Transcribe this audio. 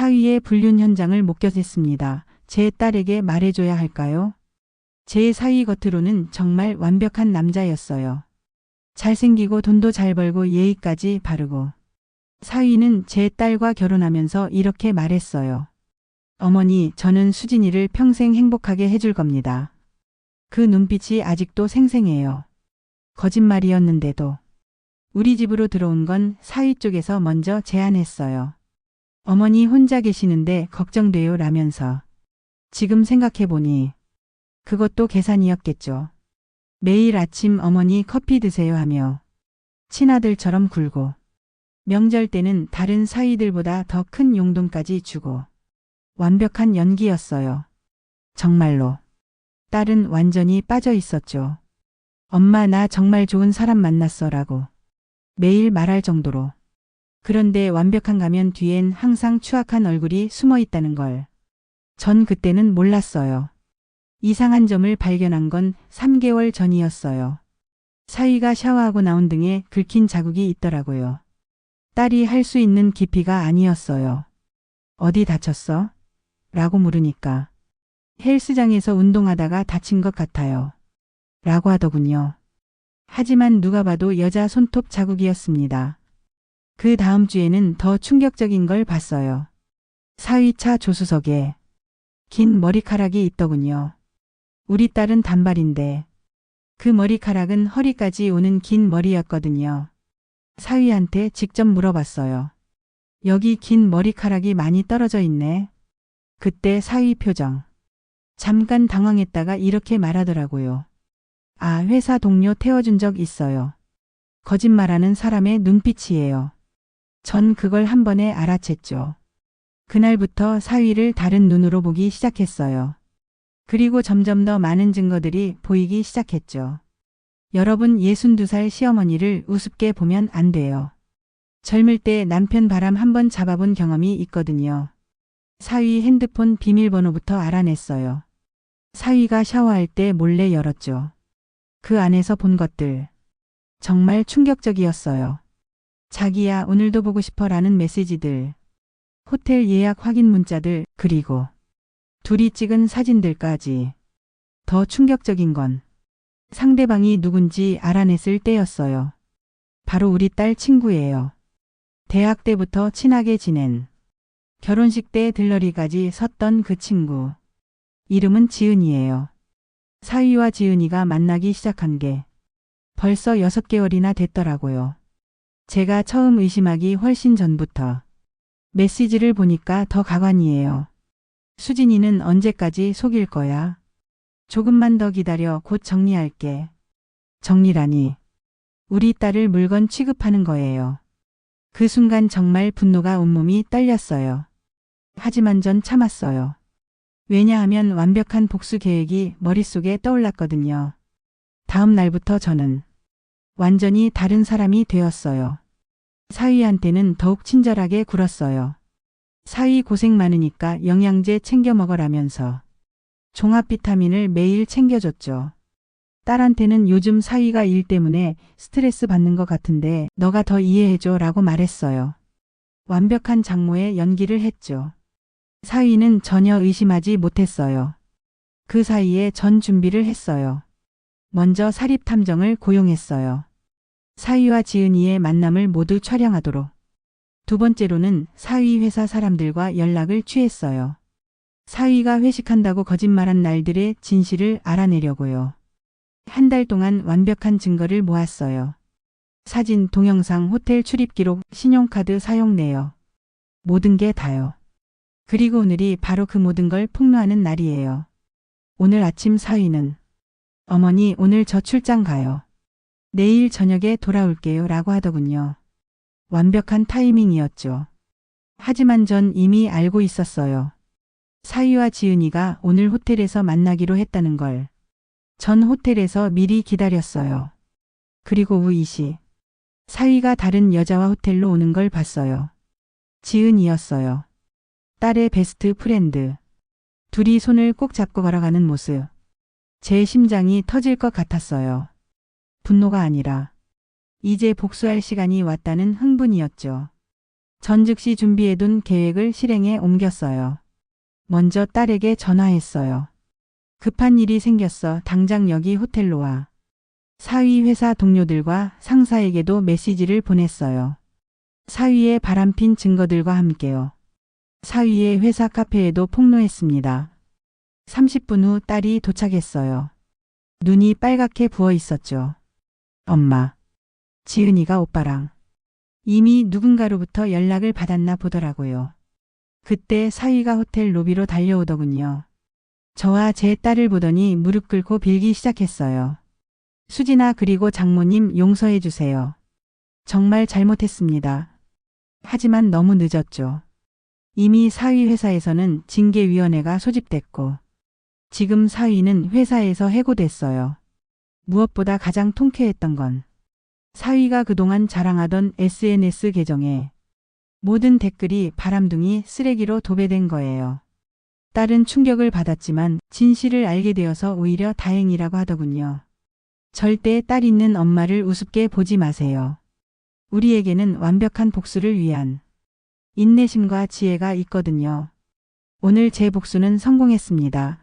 사위의 불륜 현장을 목격했습니다. 제 딸에게 말해줘야 할까요? 제 사위 겉으로는 정말 완벽한 남자였어요. 잘생기고 돈도 잘 벌고 예의까지 바르고. 사위는 제 딸과 결혼하면서 이렇게 말했어요. 어머니, 저는 수진이를 평생 행복하게 해줄 겁니다. 그 눈빛이 아직도 생생해요. 거짓말이었는데도. 우리 집으로 들어온 건 사위 쪽에서 먼저 제안했어요. 어머니 혼자 계시는데 걱정돼요 라면서. 지금 생각해보니 그것도 계산이었겠죠. 매일 아침 어머니 커피 드세요 하며 친아들처럼 굴고 명절 때는 다른 사위들보다 더 큰 용돈까지 주고 완벽한 연기였어요. 정말로. 딸은 완전히 빠져 있었죠. 엄마 나 정말 좋은 사람 만났어 라고 매일 말할 정도로. 그런데 완벽한 가면 뒤엔 항상 추악한 얼굴이 숨어 있다는 걸. 전 그때는 몰랐어요. 이상한 점을 발견한 건 3개월 전이었어요. 사위가 샤워하고 나온 등에 긁힌 자국이 있더라고요. 딸이 할 수 있는 깊이가 아니었어요. 어디 다쳤어? 라고 물으니까 헬스장에서 운동하다가 다친 것 같아요. 라고 하더군요. 하지만 누가 봐도 여자 손톱 자국이었습니다. 그 다음 주에는 더 충격적인 걸 봤어요. 사위차 조수석에 긴 머리카락이 있더군요. 우리 딸은 단발인데 그 머리카락은 허리까지 오는 긴 머리였거든요. 사위한테 직접 물어봤어요. 여기 긴 머리카락이 많이 떨어져 있네. 그때 사위 표정. 잠깐 당황했다가 이렇게 말하더라고요. 아, 회사 동료 태워준 적 있어요. 거짓말하는 사람의 눈빛이에요. 전 그걸 한 번에 알아챘죠. 그날부터 사위를 다른 눈으로 보기 시작했어요. 그리고 점점 더 많은 증거들이 보이기 시작했죠. 여러분 62살 시어머니를 우습게 보면 안 돼요. 젊을 때 남편 바람 한번 잡아본 경험이 있거든요. 사위 핸드폰 비밀번호부터 알아냈어요. 사위가 샤워할 때 몰래 열었죠. 그 안에서 본 것들. 정말 충격적이었어요. 자기야 오늘도 보고 싶어 라는 메시지들. 호텔 예약 확인 문자들 그리고 둘이 찍은 사진들까지. 더 충격적인 건 상대방이 누군지 알아냈을 때였어요. 바로 우리 딸 친구예요. 대학 때부터 친하게 지낸 결혼식 때 들러리까지 섰던 그 친구. 이름은 지은이에요. 사위와 지은이가 만나기 시작한 게 벌써 6개월이나 됐더라고요. 제가 처음 의심하기 훨씬 전부터 메시지를 보니까 더 가관이에요. 수진이는 언제까지 속일 거야? 조금만 더 기다려 곧 정리할게. 정리라니. 우리 딸을 물건 취급하는 거예요. 그 순간 정말 분노가 온몸이 떨렸어요. 하지만 전 참았어요. 왜냐하면 완벽한 복수 계획이 머릿속에 떠올랐거든요. 다음 날부터 저는 완전히 다른 사람이 되었어요. 사위한테는 더욱 친절하게 굴었어요. 사위 고생 많으니까 영양제 챙겨 먹어라면서 종합 비타민을 매일 챙겨줬죠. 딸한테는 요즘 사위가 일 때문에 스트레스 받는 것 같은데 너가 더 이해해줘 라고 말했어요. 완벽한 장모의 연기를 했죠. 사위는 전혀 의심하지 못했어요. 그 사이에 전 준비를 했어요. 먼저 사립 탐정을 고용했어요. 사위와 지은이의 만남을 모두 촬영하도록. 두 번째로는 사위 회사 사람들과 연락을 취했어요. 사위가 회식한다고 거짓말한 날들의 진실을 알아내려고요. 한 달 동안 완벽한 증거를 모았어요. 사진, 동영상, 호텔 출입 기록, 신용카드 사용 내역. 모든 게 다요. 그리고 오늘이 바로 그 모든 걸 폭로하는 날이에요. 오늘 아침 사위는 어머니 오늘 저 출장 가요. 내일 저녁에 돌아올게요 라고 하더군요. 완벽한 타이밍이었죠. 하지만 전 이미 알고 있었어요. 사위와 지은이가 오늘 호텔에서 만나기로 했다는 걸. 전 호텔에서 미리 기다렸어요. 그리고 2시. 사위가 다른 여자와 호텔로 오는 걸 봤어요. 지은이었어요. 딸의 베스트 프렌드. 둘이 손을 꼭 잡고 걸어가는 모습. 제 심장이 터질 것 같았어요. 분노가 아니라 이제 복수할 시간이 왔다는 흥분이었죠. 전 즉시 준비해둔 계획을 실행에 옮겼어요. 먼저 딸에게 전화했어요. 급한 일이 생겼어. 당장 여기 호텔로 와. 사위 회사 동료들과 상사에게도 메시지를 보냈어요. 사위의 바람핀 증거들과 함께요. 사위의 회사 카페에도 폭로했습니다. 30분 후 딸이 도착했어요. 눈이 빨갛게 부어 있었죠. 엄마. 지은이가 오빠랑 이미 누군가로부터 연락을 받았나 보더라고요. 그때 사위가 호텔 로비로 달려오더군요. 저와 제 딸을 보더니 무릎 꿇고 빌기 시작했어요. 수진아 그리고 장모님 용서해 주세요. 정말 잘못했습니다. 하지만 너무 늦었죠. 이미 사위 회사에서는 징계위원회가 소집됐고 지금 사위는 회사에서 해고됐어요. 무엇보다 가장 통쾌했던 건 사위가 그동안 자랑하던 SNS 계정에 모든 댓글이 바람둥이 쓰레기로 도배된 거예요. 딸은 충격을 받았지만 진실을 알게 되어서 오히려 다행이라고 하더군요. 절대 딸 있는 엄마를 우습게 보지 마세요. 우리에게는 완벽한 복수를 위한 인내심과 지혜가 있거든요. 오늘 제 복수는 성공했습니다.